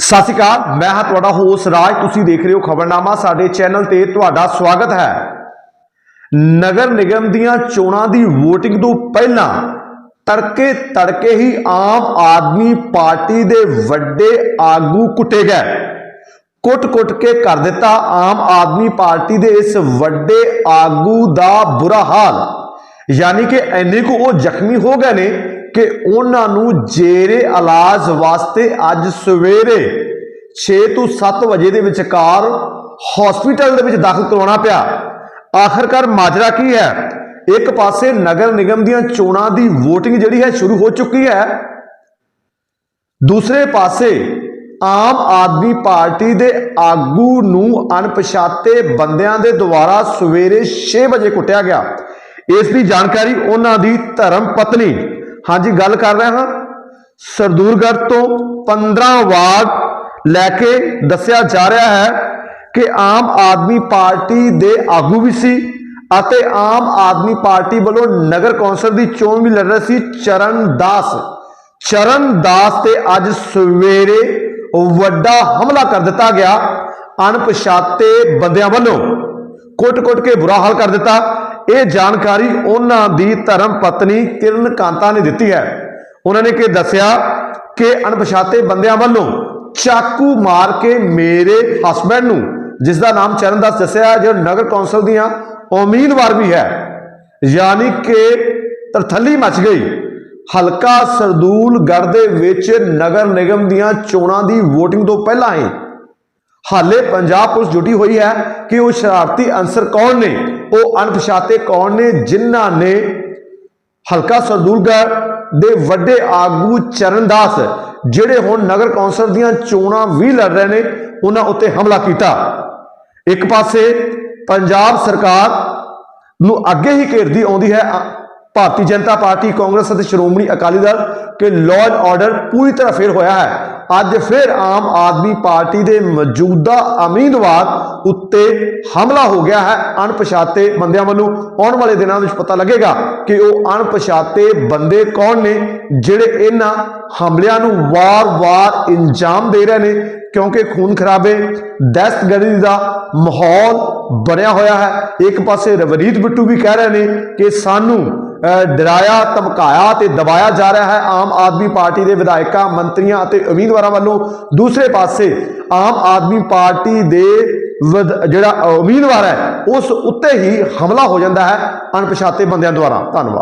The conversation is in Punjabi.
ਸਤਿ ਸ਼੍ਰੀ ਅਕਾਲ, ਮੈਂ ਹਾਂ ਤੁਹਾਡਾ ਹੋਸ ਰਾਜ, ਤੁਸੀਂ ਦੇਖ ਰਹੇ ਹੋ ਖਬਰਨਾਮਾ, ਸਾਡੇ ਚੈਨਲ ਤੇ ਤੁਹਾਡਾ ਸਵਾਗਤ ਹੈ। ਨਗਰ ਨਿਗਮ ਦੀਆਂ ਚੋਣਾਂ ਦੀ VOTING ਤੋਂ ਪਹਿਲਾਂ ਤੜਕੇ ਤੜਕੇ ਹੀ ਆਮ ਆਦਮੀ ਪਾਰਟੀ ਦੇ ਵੱਡੇ ਆਗੂ ਕੁੱਟੇ ਗਏ। ਕੁੱਟ-ਕੁੱਟ ਕੇ ਕਰ ਦਿੱਤਾ ਆਮ ਆਦਮੀ ਪਾਰਟੀ ਦੇ ਇਸ ਵੱਡੇ ਆਗੂ ਦਾ ਬੁਰਾ ਹਾਲ। ਯਾਨੀ ਕਿ ਐਨੇ ਕੁ ਉਹ ਜ਼ਖਮੀ ਹੋ ਗਏ ਨੇ ਕਿ ਉਹਨਾਂ ਨੂੰ ਜੇਰੇ ਇਲਾਜ ਵਾਸਤੇ ਅੱਜ ਸਵੇਰੇ 6 ਤੋਂ 7 ਵਜੇ ਦੇ ਵਿਚਕਾਰ ਹਸਪੀਟਲ ਦੇ ਵਿੱਚ ਦਾਖਲ ਕਰਵਾਉਣਾ ਪਿਆ। ਆਖਰਕਾਰ ਮਾਜਰਾ ਕੀ ਹੈ? ਇੱਕ ਪਾਸੇ ਨਗਰ ਨਿਗਮ ਦੀਆਂ ਚੋਣਾਂ ਦੀ VOTING ਜਿਹੜੀ ਹੈ ਸ਼ੁਰੂ ਹੋ ਚੁੱਕੀ ਹੈ। ਦੂਸਰੇ ਪਾਸੇ ਆਮ ਆਦਮੀ ਪਾਰਟੀ ਦੇ ਆਗੂ ਨੂੰ ਅਣਪਛਾਤੇ ਬੰਦਿਆਂ ਦੇ ਦੁਆਰਾ ਸਵੇਰੇ 6 ਵਜੇ ਕੁੱਟਿਆ ਗਿਆ। ਇਸ ਦੀ ਜਾਣਕਾਰੀ ਉਹਨਾਂ ਦੀ ਧਰਮ ਪਤਨੀ ਹਾਂਜੀ, ਗੱਲ ਕਰ ਰਿਹਾ ਹਾਂ। ਸਰਦੂਰਗੜ੍ਹ ਤੋਂ 15 ਵਾਰਡ ਲੈ ਕੇ ਦੱਸਿਆ ਜਾ ਰਿਹਾ ਹੈ ਕਿ ਆਮ ਆਦਮੀ ਪਾਰਟੀ ਦੇ ਆਗੂ ਵੀ ਸੀ ਅਤੇ ਆਮ ਆਦਮੀ ਪਾਰਟੀ ਵੱਲੋਂ ਨਗਰ ਕੌਂਸਲ ਦੀ ਚੋਣ ਵੀ ਲੜ ਰਿਹਾ ਸੀ। ਚਰਨ ਦਾਸ ਚਰਨ ਦਾਸ ਤੇ ਅੱਜ ਸਵੇਰੇ ਵੱਡਾ ਹਮਲਾ ਕਰ ਦਿੱਤਾ ਗਿਆ। ਅਣਪਛਾਤੇ ਬੰਦਿਆਂ ਵੱਲੋਂ ਕੁੱਟ-ਕੁੱਟ ਕੇ ਬੁਰਾ ਹਾਲ ਕਰ ਦਿੱਤਾ। ਇਹ ਜਾਣਕਾਰੀ ਉਹਨਾਂ ਦੀ ਧਰਮ ਪਤਨੀ ਕਿਰਨ ਕਾਂਤਾ ਨੇ ਦਿੱਤੀ ਹੈ। ਉਹਨਾਂ ਨੇ ਕਿ ਦੱਸਿਆ ਕਿ ਅਣਪਛਾਤੇ ਬੰਦਿਆਂ ਵੱਲੋਂ ਚਾਕੂ ਮਾਰ ਕੇ ਮੇਰੇ ਹਸਬੰਡ ਨੂੰ ਜਿਸ ਦਾ ਨਾਮ ਚਰਨਦਾਸ ਦੱਸਿਆ ਜੋ ਨਗਰ ਕੌਂਸਲ ਦੀਆਂ ਉਮੀਦਵਾਰ ਵੀ ਹੈ, ਯਾਨੀ ਕਿ ਤਰਥੱਲੀ ਮਚ ਗਈ। ਹਲਕਾ ਸਰਦੂਲਗੜ੍ਹ ਦੇ ਵਿੱਚ ਨਗਰ ਨਿਗਮ ਦੀਆਂ ਚੋਣਾਂ ਦੀ VOTING ਤੋਂ ਪਹਿਲਾਂ ਹੀ ਹਾਲੇ ਪੰਜਾਬ ਪੁਲਿਸ ਜੁਟੀ ਹੋਈ ਹੈ ਕਿ ਉਹ ਸ਼ਰਾਰਤੀ ਅਨਸਰ ਕੌਣ ਨੇ? ਉਹ ਅਣਪਛਾਤੇ ਕੌਣ ਨੇ? ਜਿਨ੍ਹਾਂ ਨੇ ਹਲਕਾ ਸਰਦੂਲਗੜ੍ਹ ਦੇ ਵੱਡੇ ਆਗੂ ਚਰਨਦਾਸ, ਜਿਹੜੇ ਹੁਣ ਨਗਰ ਕੌਂਸਲ ਦੀਆਂ ਚੋਣਾਂ ਵੀ ਲੜ ਰਹੇ ਨੇ, ਉਹਨਾਂ ਉੱਤੇ ਹਮਲਾ ਕੀਤਾ। ਇੱਕ ਪਾਸੇ ਪੰਜਾਬ ਸਰਕਾਰ ਨੂੰ ਅੱਗੇ ਹੀ ਘੇਰਦੀ ਆਉਂਦੀ ਹੈ ਭਾਰਤੀ ਜਨਤਾ ਪਾਰਟੀ ਕਾਂਗਰਸ ਅਤੇ ਸ਼੍ਰੋਮਣੀ ਅਕਾਲੀ ਦਲ, ਕਿ ਲਾਅ ਐਂਡ ਆਰਡਰ ਪੂਰੀ ਤਰ੍ਹਾਂ ਫੇਰ ਹੋਇਆ ਹੈ। ਅੱਜ ਫਿਰ ਆਮ ਆਦਮੀ ਪਾਰਟੀ ਦੇ ਮੌਜੂਦਾ ਉਮੀਦਵਾਰ ਉੱਤੇ ਹਮਲਾ ਹੋ ਗਿਆ ਹੈ। ਅਣਪਛਾਤੇ ਬੰਦਿਆਂ ਵੱਲੋਂ ਆਉਣ ਵਾਲੇ ਦਿਨਾਂ ਵਿੱਚ ਪਤਾ ਲੱਗੇਗਾ ਕਿ ਉਹ ਅਣਪਛਾਤੇ ਬੰਦੇ ਕੌਣ ਨੇ, ਜਿਹੜੇ ਇਹਨਾਂ ਹਮਲਿਆਂ ਨੂੰ ਵਾਰ-ਵਾਰ ਇੰਜਾਮ ਦੇ ਰਹੇ ਨੇ, ਕਿਉਂਕਿ ਖੂਨ ਖਰਾਬੇ, ਦਹਿਸ਼ਤਗਰਦੀ ਦਾ ਮਾਹੌਲ ਬਣਿਆ ਹੋਇਆ ਹੈ। ਇੱਕ ਪਾਸੇ ਰਵਨੀਤ ਬਿੱਟੂ ਵੀ ਕਹਿ ਰਹੇ ਨੇ ਕਿ ਸਾਨੂੰ ਡਰਾਇਆ, ਧਮਕਾਇਆ ਤੇ ਦਬਾਇਆ ਜਾ ਰਿਹਾ ਹੈ। ਆਮ ਆਦਮੀ ਪਾਰਟੀ ਦੇ ਵਿਧਾਇਕਾਂ, ਮੰਤਰੀਆਂ ਅਤੇ ਉਮੀਦਵਾਰਾਂ ਵੱਲੋਂ ਦੂਸਰੇ ਪਾਸੇ ਆਮ ਆਦਮੀ ਪਾਰਟੀ ਦੇ ਜਿਹੜਾ ਉਮੀਦਵਾਰ ਹੈ, ਉਸ ਉੱਤੇ ਹੀ ਹਮਲਾ ਹੋ ਜਾਂਦਾ ਹੈ ਅਣਪਛਾਤੇ ਬੰਦਿਆਂ ਦੁਆਰਾ। ਧੰਨਵਾਦ।